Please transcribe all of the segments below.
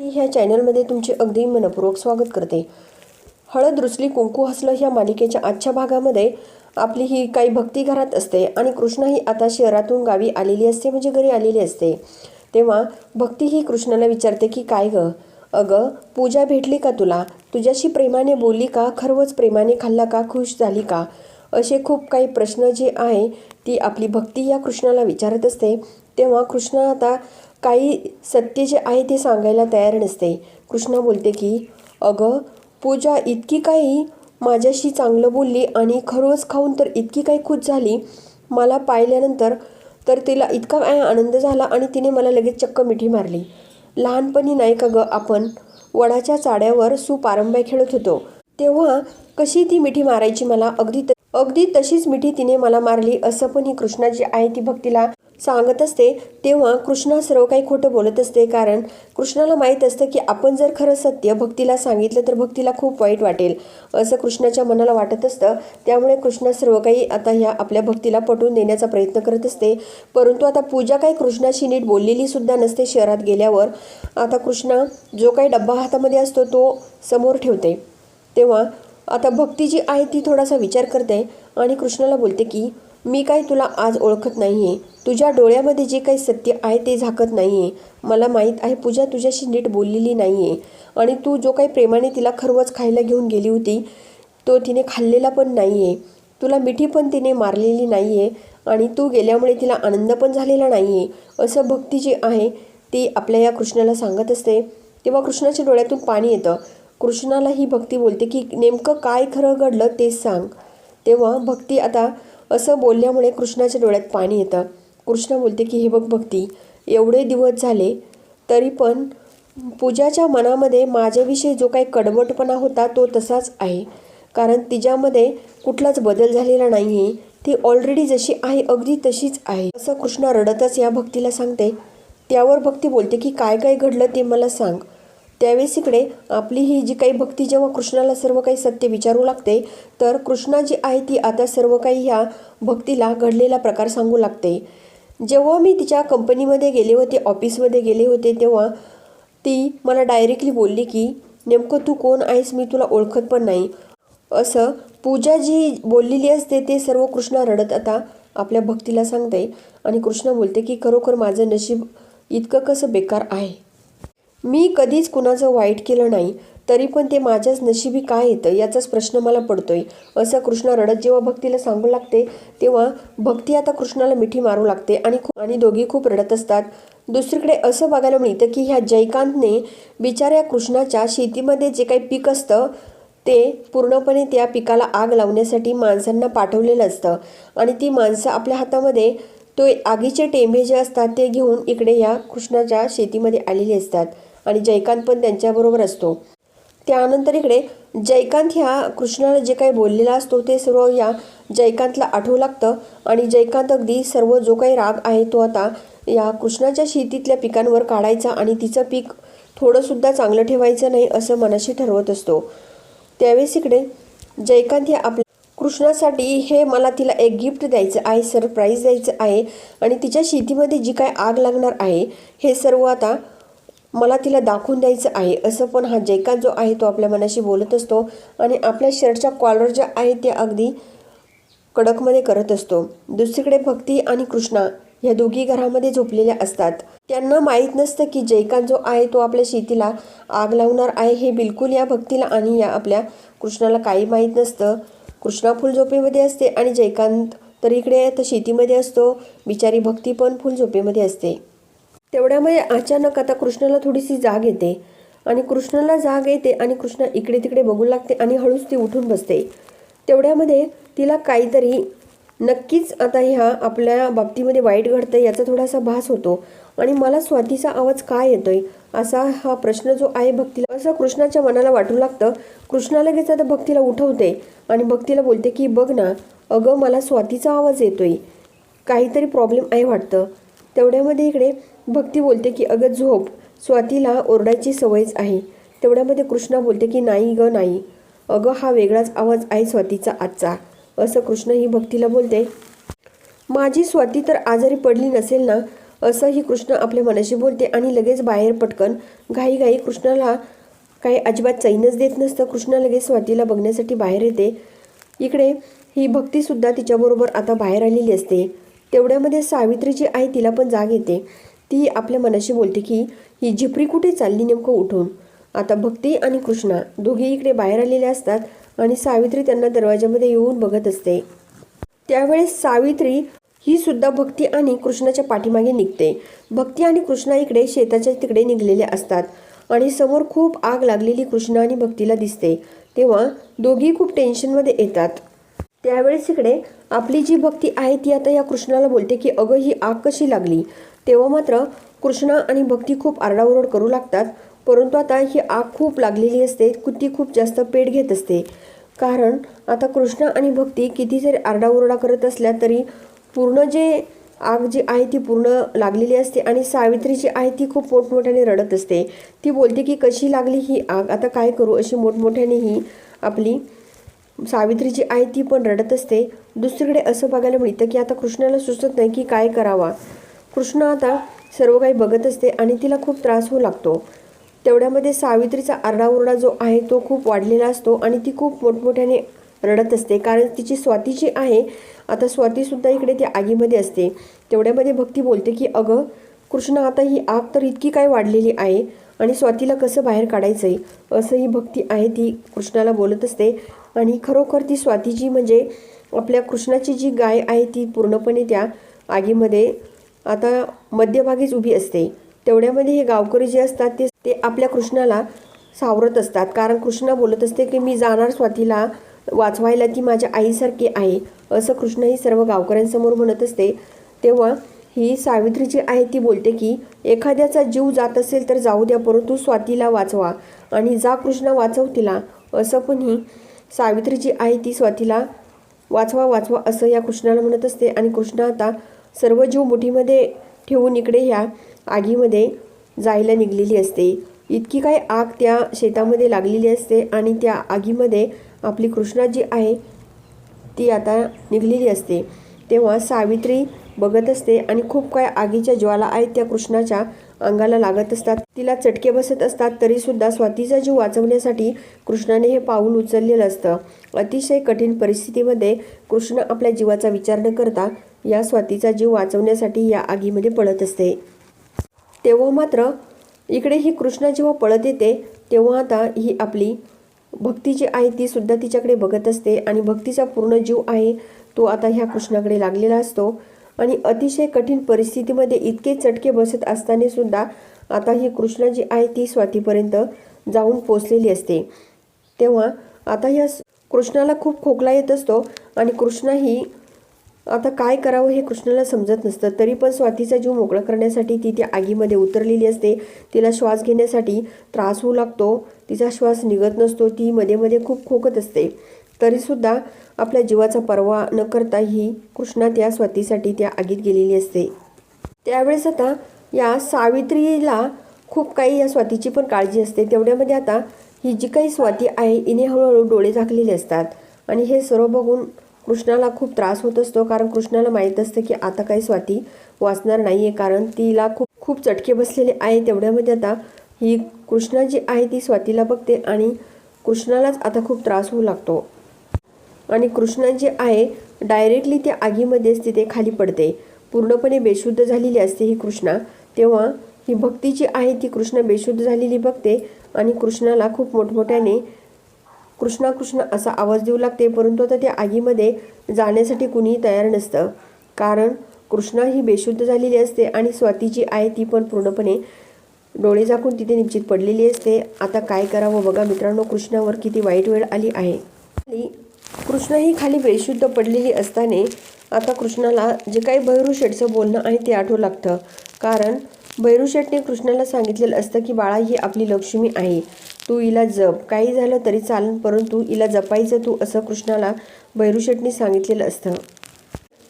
मी ह्या चॅनलमध्ये तुमचे अगदी मनपूर्वक स्वागत करते. हळद रुसली कुंकू हसलं ह्या मालिकेच्या आजच्या भागामध्ये आपली ही काही भक्ती घरात असते आणि कृष्णा ही आता शहरातून गावी आलेली असते म्हणजे घरी आलेली असते. तेव्हा भक्ती ही कृष्णाला विचारते की काय ग? अगं पूजा भेटली का तुला? तुझ्याशी प्रेमाने बोलली का? खरवच प्रेमाने खाल्ला का? खुश झाली का? असे खूप काही प्रश्न जे आहे ती आपली भक्ती या कृष्णाला विचारत असते. तेव्हा कृष्ण आता काही सत्य जे आहे ते सांगायला तयार नसते. कृष्णा बोलते की अगं पूजा इतकी काही माझ्याशी चांगलं बोलली आणि खरोच खाऊन तर इतकी काही खुश झाली. मला पाहिल्यानंतर तर तिला इतका काय आनंद झाला आणि तिने मला लगेच चक्क मिठी मारली. लहानपणी नाही का ग आपण वडाच्या चाड्यावर सुपारंब्या खेळत होतो. तेव्हा कशी ती मिठी मारायची मला? अगदी त- अगदी तशीच मिठी तिने मला मारली. असं पण ही कृष्णा जी आहे ती भक्तीला सांगत असते तेव्हा कृष्णा सर्व काही खोटं बोलत असते. कारण कृष्णाला माहीत असतं की आपण जर खरं सत्य भक्तीला सांगितलं तर भक्तीला खूप वाईट वाटेल असं कृष्णाच्या मनाला वाटत असतं. त्यामुळे कृष्णा सर्व काही आता ह्या आपल्या भक्तीला पटवून देण्याचा प्रयत्न करत असते. परंतु आता पूजा काही कृष्णाशी नीट बोललेली सुद्धा नसते शहरात गेल्यावर. आता कृष्णा जो काही डब्बा हातामध्ये असतो तो समोर ठेवते. तेव्हा आता भक्ती जी आहे ती थोडासा विचार करते आणि कृष्णाला बोलते की मी काय तुला आज ओळखत नाही आहे तुझ्या डोळ्यामध्ये जे काही सत्य आहे ते झाकत नाही आहे मला माहीत आहे पूजा तुझ्याशी नीट बोललेली नाही आहे आणि तू जो काही प्रेमाने तिला खरवच खायला घेऊन गेली होती तो तिने खाल्लेला पण नाही आहे तुला मिठी पण तिने मारलेली नाही आहे आणि तू गेल्यामुळे तिला आनंद पण झालेला नाही आहे असं भक्ती जी आहे ती आपल्या या कृष्णाला सांगत असते. तेव्हा कृष्णाच्या डोळ्यातून पाणी येतं. कृष्णाला ही भक्ती बोलते की नेमकं काय खरं घडलं तेच सांग. तेव्हा भक्ती आता असं बोलल्यामुळे कृष्णाच्या डोळ्यात पाणी येतं. कृष्ण बोलते की हे बघ भक्ती एवढे दिवस झाले तरी पण पूजाच्या मनामध्ये माझ्याविषयी जो काही कडवटपणा होता तो तसाच आहे. कारण तिच्यामध्ये कुठलाच बदल झालेला नाही आहे ती ऑलरेडी जशी आहे अगदी तशीच आहे. असं कृष्णा रडतच या भक्तीला सांगते. त्यावर भक्ती बोलते की काय काय घडलं ते मला सांग. त्यावेळेस इकडे आपली ही जी काही भक्ती जेव्हा कृष्णाला सर्व काही सत्य विचारू लागते तर कृष्णा जी आहे ती आता सर्व काही ह्या भक्तीला घडलेला प्रकार सांगू लागते. जेव्हा मी तिच्या कंपनीमध्ये गेले होते ऑफिसमध्ये गेले होते तेव्हा ती मला डायरेक्टली बोलली की नेमकं तू कोण आहेस? मी तुला ओळखत पण नाही. असं पूजा जी बोललेली असते ते सर्व कृष्णा रडत आता आपल्या भक्तीला सांगते आणि कृष्ण बोलते की खरोखर माझं नशीब इतकं कसं बेकार आहे? मी कधीच कुणाचं वाईट केलं नाही तरी पण ते माझ्याच नशिबी काय येतं याचाच प्रश्न मला पडतोय. असं कृष्णा रडत जेव्हा भक्तीला सांगू लागते तेव्हा भक्ती आता कृष्णाला मिठी मारू लागते आणि आणि दोघी खूप रडत असतात. दुसरीकडे असं बघायला मिळतं की ह्या जयकांतने बिचाऱ्या कृष्णाच्या शेतीमध्ये जे काही पीक असतं ते पूर्णपणे त्या पिकाला आग लावण्यासाठी माणसांना पाठवलेलं असतं. आणि ती माणसं आपल्या हातामध्ये तो आगीचे टेंभे जे असतात ते घेऊन इकडे या कृष्णाच्या शेतीमध्ये आलेले असतात. आणि जयकांत पण त्यांच्याबरोबर असतो. त्यानंतर इकडे जयकांत ह्या कृष्णाला जे काही बोललेला असतो ते सर्व या जयकांतला आठवू लागतं. आणि जयकांत अगदी सर्व जो काही राग आहे तो आता या कृष्णाच्या शेतीतल्या पिकांवर काढायचा आणि तिचं पीक थोडंसुद्धा चांगलं ठेवायचं नाही असं मनाशी ठरवत असतो. त्यावेळेस इकडे जयकांत हे आपल्या कृष्णासाठी हे मला तिला एक गिफ्ट द्यायचं आहे सरप्राईज द्यायचं आहे. आणि तिच्या शेतीमध्ये जी काय आग लागणार आहे हे सर्व आता मला तिला दाखवून द्यायचं आहे. असं पण हा जयकांत जो आहे तो आपल्या मनाशी बोलत असतो आणि आपल्या शर्टच्या कॉलर ज्या आहे त्या अगदी कडकमध्ये करत असतो. दुसरीकडे भक्ती आणि कृष्णा ह्या दोघी घरामध्ये झोपलेल्या असतात. त्यांना माहीत नसतं की जयकांत जो आहे तो आपल्या शेतीला आग लावणार आहे हे बिलकुल या भक्तीला आणि या आपल्या कृष्णाला काही माहीत नसतं. कृष्णा फुल झोपेमध्ये असते आणि जयकांत तर इकडे आता शेतीमध्ये असतो. बिचारी भक्ती पण फुल झोपेमध्ये असते. तेवढ्यामध्ये अचानक आता कृष्णाला थोडीशी जाग येते. आणि कृष्णाला जाग येते आणि कृष्णा इकडे तिकडे बघू लागते आणि हळूच ती उठून बसते. तेवढ्यामध्ये तिला काहीतरी नक्कीच आता ह्या आपल्या बाबतीमध्ये वाईट घडतं याचा थोडासा भास होतो. आणि मला स्वातीचा आवाज काय येतोय असा हा प्रश्न जो आहे भक्तीला असं कृष्णाच्या मनाला वाटू लागतं. कृष्णा लगेच आता भक्तीला उठवते आणि भक्तीला बोलते की बघ ना अगं मला स्वातीचा आवाज येतोय. काहीतरी प्रॉब्लेम आहे वाटतं. तेवढ्यामध्ये इकडे भक्ती बोलते की अगं झोप स्वातीला ओरडायची सवयच आहे. तेवढ्यामध्ये कृष्णा बोलते की नाही ग नाही. अगं हा वेगळाच आवाज आहे स्वातीचा आजचा. असं कृष्ण ही भक्तीला बोलते. माझी स्वाती तर आजारी पडली नसेल ना? असं ही कृष्ण आपल्या मनाशी बोलते आणि लगेच बाहेर पटकन घाईघाई कृष्णाला काही अजिबात चैनच देत नसतं. कृष्ण लगेच स्वातीला बघण्यासाठी बाहेर येते. इकडे ही भक्तीसुद्धा तिच्याबरोबर आता बाहेर आलेली असते. तेवढ्यामध्ये सावित्री जी आहे तिला पण जाग येते. ती आपल्या मनाशी बोलते की ही झिपरी कुठे चालली नेमकं उठून? आता भक्ती आणि कृष्णा दोघे इकडे बाहेर आलेले असतात आणि सावित्री त्यांना दरवाजामध्ये येऊन बघत असते. त्यावेळेस सावित्री ही सुद्धा भक्ती आणि कृष्णाच्या पाठीमागे निघते. भक्ती आणि कृष्णा इकडे शेताच्या तिकडे निघलेले असतात आणि समोर खूप आग लागलेली कृष्णा आणि भक्तीला दिसते. तेव्हा दोघी खूप टेन्शनमध्ये येतात. त्यावेळेस इकडे आपली जी भक्ती आहे ती आता या कृष्णाला बोलते की अगं ही आग कशी लागली? तेव्हा मात्र कृष्णा आणि भक्ती खूप आरडाओरड करू लागतात परंतु आता ही आग खूप लागलेली असते ती खूप जास्त पेट घेत असते. कारण आता कृष्णा आणि भक्ती किती जरी आरडाओरडा करत असल्या तरी पूर्ण जे आग जी आहे ती पूर्ण लागलेली असते आणि सावित्री जी आहे ती खूप मोठमोठ्याने रडत असते. ती बोलते की कशी लागली ही आग? आता काय करू? अशी मोठमोठ्याने ही आपली सावित्री जी आहे ती पण रडत असते. दुसरीकडे असं बघायला मिळतं की आता कृष्णाला सुचत नाही की काय करावा. कृष्ण आता सर्व काही बघत असते आणि तिला खूप त्रास होऊ लागतो. तेवढ्यामध्ये सावित्रीचा आरडाओरडा जो आहे तो खूप वाढलेला असतो आणि ती खूप मोठमोठ्याने रडत असते. कारण तिची स्वाती जी आहे आता स्वातीसुद्धा इकडे ती आगीमध्ये असते. तेवढ्यामध्ये भक्ती बोलते की अगं कृष्ण आता ही आग तर इतकी काय वाढलेली आहे आणि स्वातीला कसं बाहेर काढायचं आहे असं ही भक्ती आहे ती कृष्णाला बोलत असते. आणि खरोखर ती स्वातीजी म्हणजे आपल्या कृष्णाची जी गाय आहे ती पूर्णपणे त्या आगीमध्ये आता मध्यभागीच उभी असते. तेवढ्यामध्ये हे गावकरी जे असतात ते ते आपल्या कृष्णाला सावरत असतात. कारण कृष्णा बोलत असते की मी जाणार स्वातीला वाचवायला ती माझ्या आईसारखी आहे. असं कृष्ण ही सर्व गावकऱ्यांसमोर म्हणत असते. तेव्हा ही सावित्री जी आहे ती बोलते की एखाद्याचा जीव जात असेल तर जाऊ द्या परंतु स्वातीला वाचवा आणि जा कृष्णा वाचव तिला असं पण ही सावित्री जी आहे ती स्वातीला वाचवा वाचवा असं या कृष्णाला म्हणत असते. आणि कृष्ण आता सर्व जीव मुठीमध्ये ठेवून इकडे ह्या आगीमध्ये जायला निघलेली असते. इतकी काय आग त्या शेतामध्ये लागलेली असते आणि त्या आगीमध्ये आपली कृष्णा जी आहे ती आता निघलेली असते. तेव्हा सावित्री बघत असते आणि खूप काय आगीच्या ज्वाला आहेत त्या कृष्णाच्या अंगाला लागत असतात. तिला चटके बसत असतात तरीसुद्धा स्वातीचा जीव वाचवण्यासाठी कृष्णाने हे पाऊल उचललेलं असतं. अतिशय कठीण परिस्थितीमध्ये कृष्ण आपल्या जीवाचा विचार न करता या स्वातीचा जीव वाचवण्यासाठी या आगीमध्ये पळत असते. तेव्हा मात्र इकडे ही कृष्णा जेव्हा पळत येते तेव्हा आता ही आपली भक्ती जी आहे ती सुद्धा तिच्याकडे बघत असते आणि भक्तीचा पूर्ण जीव आहे तो आता ह्या कृष्णाकडे लागलेला असतो. आणि अतिशय कठीण परिस्थितीमध्ये इतके चटके बसत असताना सुद्धा आता ही कृष्णा जी आहे ती स्वातीपर्यंत जाऊन पोचलेली असते. तेव्हा आता ह्या कृष्णाला खूप खोकला येत असतो आणि कृष्णा ही आता काय करावं हे कृष्णाला समजत नसतं. तरी पण स्वातीचा जीव मोकळा करण्यासाठी ती त्या आगीमध्ये उतरलेली असते. तिला श्वास घेण्यासाठी त्रास होऊ लागतो. तिचा श्वास निघत नसतो. ती मध्ये मध्ये खूप खोकत असते. तरीसुद्धा आपल्या जीवाचा पर्वा न करता ही कृष्णा त्या स्वातीसाठी त्या आगीत गेलेली असते. त्यावेळेस आता या सावित्रीला खूप काही या स्वातीची पण काळजी असते. तेवढ्यामध्ये आता ही जी काही स्वाती आहे हिने हळूहळू डोळे झाकलेले असतात. आणि हे सर्व बघून कृष्णाला खूप त्रास होत असतो. कारण कृष्णाला माहीत असतं की आता काही स्वाती वाचणार नाही आहे कारण तिला खूप खूप चटके बसलेले आहे. तेवढ्यामध्ये आता ही कृष्णा जी आहे ती स्वातीला बघते आणि कृष्णालाच आता खूप त्रास होऊ लागतो. आणि कृष्णा जी आहे डायरेक्टली त्या आगीमध्येच तिथे खाली पडते. पूर्णपणे बेशुद्ध झालेली असते ही कृष्णा. तेव्हा ही भक्ती जी आहे ती कृष्ण बेशुद्ध झालेली बघते आणि कृष्णाला खूप मोठमोठ्याने कृष्णा कृष्ण असा आवाज देऊ लागते परंतु आता त्या आगीमध्ये जाण्यासाठी कुणीही तयार नसतं. कारण कृष्णा ही बेशुद्ध झालेली असते आणि स्वाती जी आहे ती पण पूर्णपणे डोळे झाकून तिथे निश्चित पडलेली असते. आता काय करावं बघा मित्रांनो कृष्णावर किती वाईट वेळ आली आहे. कृष्ण ही खाली बेशुद्ध पडलेली असताना आता कृष्णाला जे काही भैरूशेठचं बोलणं आहे ते आठवू लागतं. कारण भैरूशेठने कृष्णाला सांगितलेलं असतं की बाळा ही आपली लक्ष्मी आहे. तू हिला जप. काही झालं तरी चालेल परंतु हिला जपायचं तू असं कृष्णाला भैरूशेठने सांगितलेलं असतं.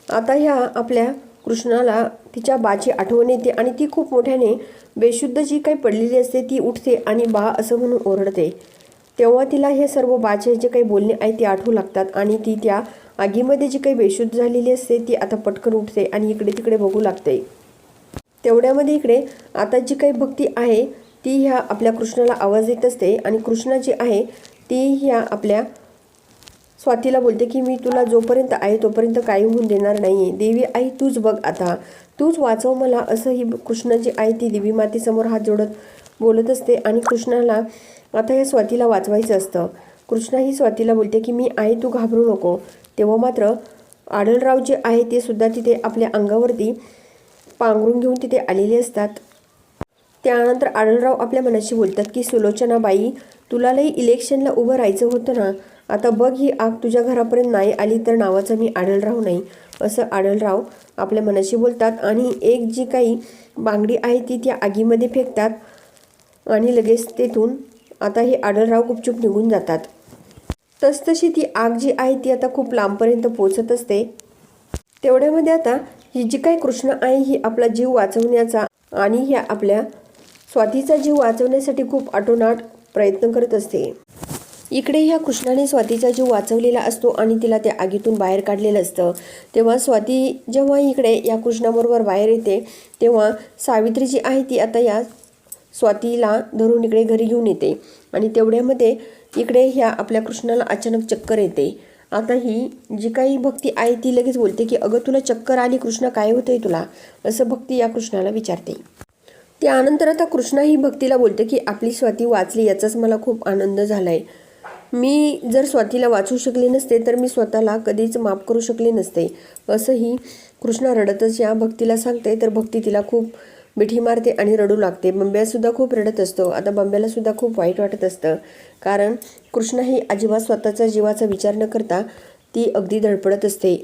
आता ह्या आपल्या कृष्णाला तिच्या बाची आठवण येते आणि ती खूप मोठ्याने बेशुद्ध जी काही पडलेली असते ती उठते आणि बा असं म्हणून ओरडते. तेव्हा तिला हे सर्व बाचे जे काही बोलणे आहे ते आठवू लागतात आणि ती त्या आगीमध्ये जी काही बेशुद्ध झालेली असते ती आता पटकन उठते आणि इकडे तिकडे बघू लागते. तेवढ्यामध्ये इकडे आता जी काही भक्ती आहे ती ह्या आपल्या कृष्णाला आवाज देत असते आणि कृष्णा जी आहे ती ह्या आपल्या स्वातीला बोलते की मी तुला जोपर्यंत आहे तोपर्यंत काही होऊन देणार नाही देवी आई तूच बघ आता. तूच वाचव मला असं ही कृष्ण जी आहे ती देवी मातेसमोर हात जोडत बोलत असते आणि कृष्णाला आता या स्वातीला वाचवायचं असतं. कृष्णा ही स्वातीला बोलते की मी आहे तू घाबरू नको. तेव्हा मात्र आढळराव जे आहे ते सुद्धा तिथे आपल्या अंगावरती पांघरून घेऊन तिथे आलेले असतात. त्यानंतर आढळराव आपल्या मनाशी बोलतात की सुलोचना बाई तुला लई इलेक्शनला उभं राहायचं होतं ना? आता बघ ही आग तुझ्या घरापर्यंत नाही आली तर नावाचा मी आढळराव नाही. असं आढळराव आपल्या मनाशी बोलतात आणि एक जी काही बांगडी आहे ती त्या आगीमध्ये फेकतात आणि लगेच तेथून आता हे आढळराव गुपचूप निघून जातात. तसतशी ती आग जी आहे ती आता खूप लांबपर्यंत पोचत असते. तेवढ्यामध्ये आता ही जी काही कृष्ण आहे ही आपला जीव वाचवण्याचा आणि ह्या आपल्या स्वातीचा जीव वाचवण्यासाठी खूप आटोनाट प्रयत्न करत असते. इकडे ह्या कृष्णाने स्वातीचा जीव वाचवलेला असतो आणि तिला त्या आगीतून बाहेर काढलेलं असतं. तेव्हा स्वाती जेव्हा इकडे या कृष्णाबरोबर बाहेर येते तेव्हा सावित्री जी आहे ती आता या स्वातीला धरून इकडे घरी घेऊन येते आणि तेवढ्यामध्ये इकडे ह्या आपल्या कृष्णाला अचानक चक्कर येते. आता ही जी काही भक्ती आहे ती लगेच बोलते की अगं तुला चक्कर आली कृष्ण काय होतंय तुला? असं भक्ती या कृष्णाला विचारते. त्यानंतर आता कृष्णा ही भक्तीला बोलते की आपली स्वाती वाचली याचाच मला खूप आनंद झाला आहे मी जर स्वातीला वाचू शकले नसते तर मी स्वतःला कधीच माफ करू शकले नसते. असंही कृष्णा रडतच या भक्तीला सांगते. तर भक्ती तिला खूप मिठी मारते आणि रडू लागते. बंब्यासुद्धा खूप रडत असतो. आता बंब्यालासुद्धा खूप वाईट वाटत असतं. कारण कृष्णा ही अजिबात स्वतःचा जीवाचा विचार न करता ती अगदी धडपडत असते.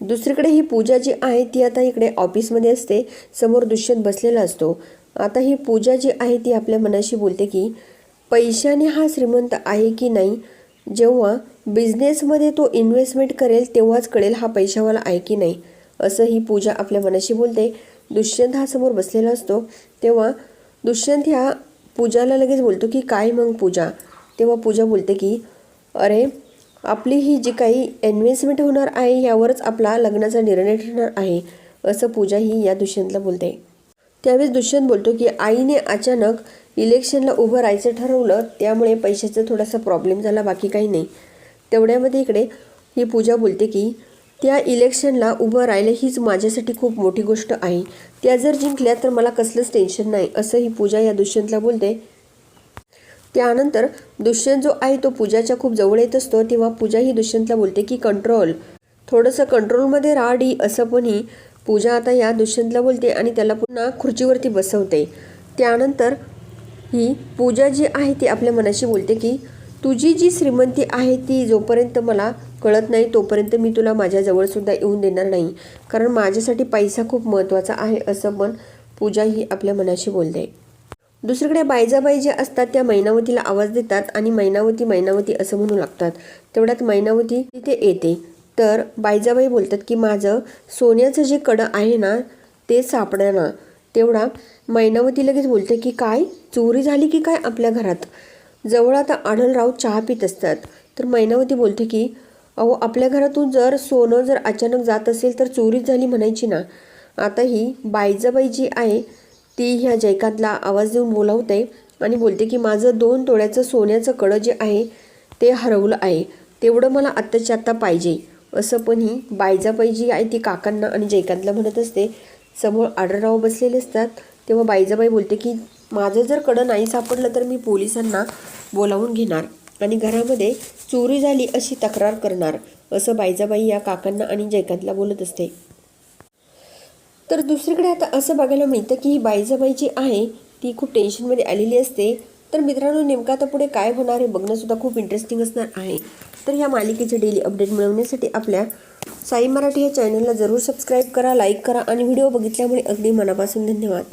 दुसरीकडे ही पूजा जी आहे ती आता इकडे ऑफिसमध्ये असते. समोर दुष्यंत बसलेला असतो. आता ही पूजा जी आहे ती आपल्या मनाशी बोलते की पैशाने हा श्रीमंत आहे की नाही? जेव्हा बिझनेसमध्ये तो इन्व्हेस्टमेंट करेल तेव्हाच कळेल हा पैशावाला आहे की नाही. असं ही पूजा आपल्या मनाशी बोलते. दुष्यंत हा समोर बसलेला असतो तेव्हा दुष्यंत ह्या पूजाला लगेच बोलतो की काय मग पूजा? तेव्हा पूजा बोलते की अरे आपली ही जी काही इन्व्हेस्टमेंट होणार आहे यावरच आपला लग्नाचा निर्णय ठरणार आहे असं पूजा ही या दुष्यंतला बोलते. त्यावेळेस दुष्यंत बोलतो की आईने अचानक इलेक्शनला उभं राहायचं ठरवलं त्यामुळे पैशाचा थोडासा प्रॉब्लेम झाला बाकी काही नाही. तेवढ्यामध्ये इकडे ही पूजा बोलते की त्या इलेक्शनला उभं राहिलं हीच माझ्यासाठी खूप मोठी गोष्ट आहे. त्या जर जिंकल्या तर मला कसलंच टेन्शन नाही असं ही पूजा या दुष्यंतला बोलते. त्यानंतर दुष्यंत जो आहे तो पूजाच्या खूप जवळ येत असतो तेव्हा पूजा ही दुष्यंतला बोलते की कंट्रोल थोडंसं कंट्रोलमध्ये राहा डी असं पण ही पूजा आता या दुष्यंतला बोलते आणि त्याला पुन्हा खुर्चीवरती बसवते. त्यानंतर ही पूजा जी आहे ती आपल्या मनाशी बोलते की तुझी जी श्रीमंती आहे ती जोपर्यंत मला कळत नाही तोपर्यंत मी तुला माझ्याजवळसुद्धा येऊन देणार नाही. कारण माझ्यासाठी पैसा खूप महत्त्वाचा आहे असं पण पूजा ही आपल्या मनाशी बोलते. दुसरीकडे बायजाबाई जे असतात त्या मैनावतीला आवाज देतात आणि मैनावती मैनावती असं म्हणू लागतात. तेवढ्यात मैनावती तिथे येते. तर बायजाबाई बोलतात की माझं सोन्याचं जे कडं आहे ना ते सापडणार तेवढा मैनावती लगेच बोलते की काय? चोरी झाली की काय आपल्या घरात? जवळ आता आढळराव चहा पित असतात. तर मैनावती बोलते की अहो आपल्या घरातून जर सोनं जर अचानक जात असेल तर चोरीच झाली म्हणायची ना. आता ही बायजाबाई जी आहे ती ह्या जयकांतला आवाज देऊन बोलावते आणि बोलते की माझं दोन तोळ्याचं सोन्याचं कडं जे आहे ते हरवलं आहे. तेवढं मला आत्ताच्या आत्ता पाहिजे. असं पण ही बायजाबाई जी आहे ती काकांना आणि जयकांतला म्हणत असते. समोर आढळराव बसलेले असतात. तेव्हा बायजाबाई बोलते की माझं जर कडं नाही सापडलं तर मी पोलिसांना बोलावून घेणार. आणि घरामध्ये चोरी झाली अशी तक्रार करणार असं बायजाबाई या काकांना आणि जयकांतला बोलत असते. तर दुसरीकडे आता असं बघायला मिळतं की ही बाईजाबाई जी आहे ती खूप टेन्शनमध्ये आलेली असते. तर मित्रांनो नेमकं आता पुढे काय होणार हे बघणंसुद्धा खूप इंटरेस्टिंग असणार आहे. तर या मालिकेचे डेली अपडेट मिळवण्यासाठी आपल्या साई मराठी या चॅनलला जरूर सबस्क्राईब करा लाईक करा आणि व्हिडिओ बघितल्यामुळे अगदी मनापासून धन्यवाद.